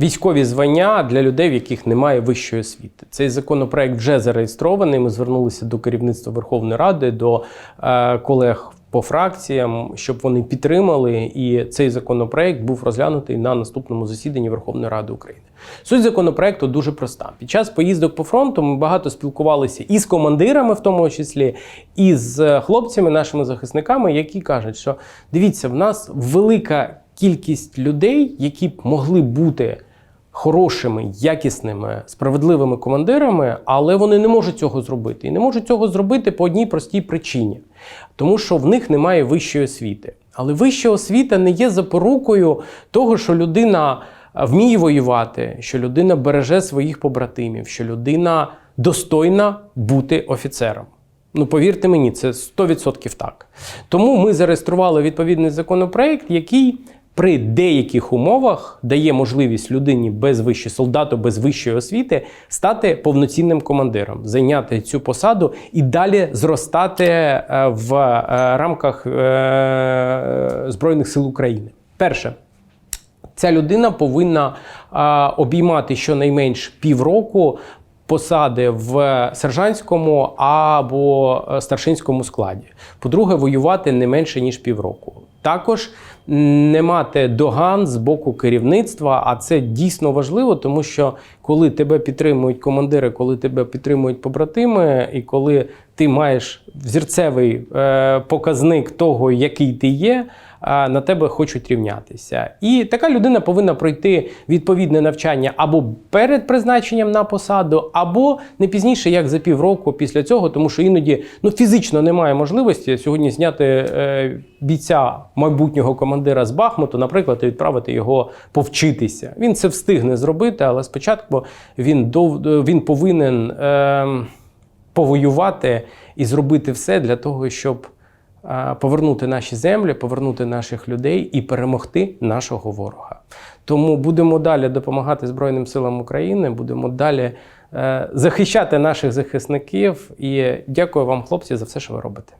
військові звання для людей, в яких немає вищої освіти. Цей законопроект вже зареєстрований. Ми звернулися до керівництва Верховної Ради, до е, колег по фракціям, щоб вони підтримали, і цей законопроект був розглянутий на наступному засіданні Верховної Ради України. Суть законопроекту дуже проста. Під час поїздок по фронту ми багато спілкувалися і з командирами, в тому числі, і з хлопцями, нашими захисниками, які кажуть, що дивіться, в нас велика кількість людей, які б могли бути хорошими, якісними, справедливими командирами, але вони не можуть цього зробити. І не можуть цього зробити по одній простій причині, тому що в них немає вищої освіти. Але вища освіта не є запорукою того, що людина е, вміє воювати, що людина береже своїх побратимів, що людина достойна бути офіцером. Ну, повірте мені, це 100% так. Тому ми зареєстрували відповідний законопроект, який при деяких умовах дає можливість людині без вищої солдату, без вищої освіти стати повноцінним командиром, зайняти цю посаду і далі зростати е, в е, рамках е, Збройних сил України. Перше, ця людина повинна обіймати щонайменш півроку посади в сержантському або старшинському складі. По-друге, воювати не менше ніж півроку. Також не мати доган з боку керівництва, а це дійсно важливо, тому що коли тебе підтримують командири, коли тебе підтримують побратими, і коли ти маєш взірцевий е, показник того, який ти є, на тебе хочуть рівнятися. І така людина повинна пройти відповідне навчання або перед призначенням на посаду, або не пізніше, як за півроку після цього, тому що іноді ну, фізично немає можливості сьогодні зняти е, бійця майбутнього командира з Бахмуту, наприклад, і відправити його повчитися. Він це встигне зробити, але спочатку він, дов, він повинен е, повоювати і зробити все для того, щоб е, повернути наші землі, повернути наших людей і перемогти нашого ворога. Тому будемо далі допомагати Збройним силам України, будемо далі е, захищати наших захисників. І дякую вам, хлопці, за все, що ви робите.